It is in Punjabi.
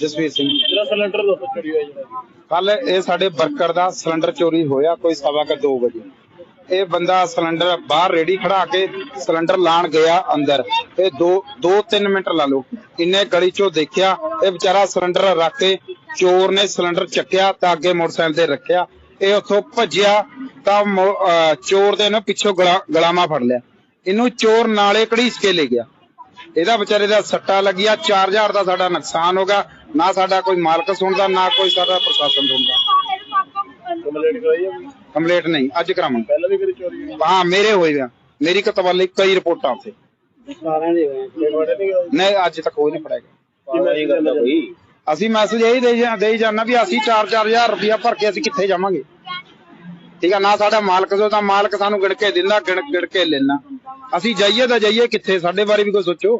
ਜਸਵੀਰ ਸਿੰਘ। ਜਿਹੜਾ ਸਿਲੰਡਰ ਦੱਸੋ ਚੋਰੀ ਹੋਇਆ ਜਿਹੜਾ ਕੱਲ ਇਹ ਸਾਡੇ ਵਰਕਰ ਦਾ ਸਿਲੰਡਰ ਚੋਰੀ ਹੋਇਆ ਕੋਈ ਸਵਾ ਕੁ ਦੋ ਵਜੇ। ਇਹ ਬੰਦਾ ਸਿਲੰਡਰ ਬਾਹਰ ਰੇੜੀ ਖੜਾ ਕੇ ਸਿਲੰਡਰ ਲਾਣ ਗਿਆ ਅੰਦਰ। ਇਹ 2 2-3 ਮਿੰਟ ਲਾ ਲਓ। ਇੰਨੇ ਗਲੀ ਚੋਂ ਦੇਖਿਆ ਇਹ ਵਿਚਾਰਾ ਸਿਲੰਡਰ ਰੱਖ ਕੇ ਚੋਰ ਨੇ ਸਿਲੰਡਰ ਚੱਕਿਆ ਤਾਂ ਅੱਗੇ ਮੋਟਰਸਾਈਕਲ ਤੇ ਰੱਖਿਆ। ਇਹ ਉੱਥੋਂ ਭੱਜਿਆ ਤਾਂ ਚੋਰ ਦੇ ਨੇ ਪਿੱਛੋਂ ਗਲਾ- ਗਲਾਮਾ ਫੜ ਲਿਆ। ਇਹਨੂੰ ਚੋਰ ਨਾਲੇ ਘੜੀਸ ਕੇ ਲੈ ਗਿਆ। ਇਹਦਾ ਵਿਚਾਰੇ ਦਾ ਸੱਟਾ ਲੱਗਿਆ 4000 ਦਾ ਸਾਡਾ ਨੁਕਸਾਨ ਹੋ ਗਿਆ। ਨਾ ਸਾਡਾ ਕੋਈ ਮਾਲਕ ਸੁਣਦਾ ਨਾ ਕੋਈ ਸਾਡਾ ਪ੍ਰਸ਼ਾਸਨ ਸੁਣਦਾ। ਕੰਪਲੇਂਟ ਨਹੀਂ ਅੱਜ ਕਰਾਵਾਂਗੇ। ਪਹਿਲਾਂ ਵੀ ਕਰੀ ਚੋਰੀ ਹਾਂ ਮੇਰੇ ਹੋਏ ਆ। ਮੇਰੀ ਕਤਵਾਲੀ ਕਈ ਰਿਪੋਰਟਾਂ ਉੱਥੇ ਨਹੀਂ ਅੱਜ ਤੱਕ ਕੋਈ ਨਹੀਂ ਕੋਈ? ਅਸੀਂ ਮੈਸੇਜ ਇਹੀ ਦੇ ਜਾਂ ਦੇਈ ਜਾਣਾ ਵੀ ਅਸੀਂ 4-4000 ਰੁਪਇਆ ਭਰ ਕੇ ਅਸੀਂ ਕਿੱਥੇ ਜਾਵਾਂਗੇ? ਠੀਕ ਆ, ਨਾ ਸਾਡਾ ਮਾਲਕ ਜੋ ਤਾਂ ਮਾਲਕ ਸਾਨੂੰ ਗਿਣ ਕੇ ਦਿੰਦਾ, ਗਿਣ ਗਿਣ ਕੇ ਲੈਣਾ ਅਸੀਂ ਜਾਈਏ ਤਾਂ ਜਾਈਏ, ਕਿੱਥੇ? ਸਾਡੇ ਬਾਰੇ ਵੀ ਕੋਈ ਸੋਚੋ।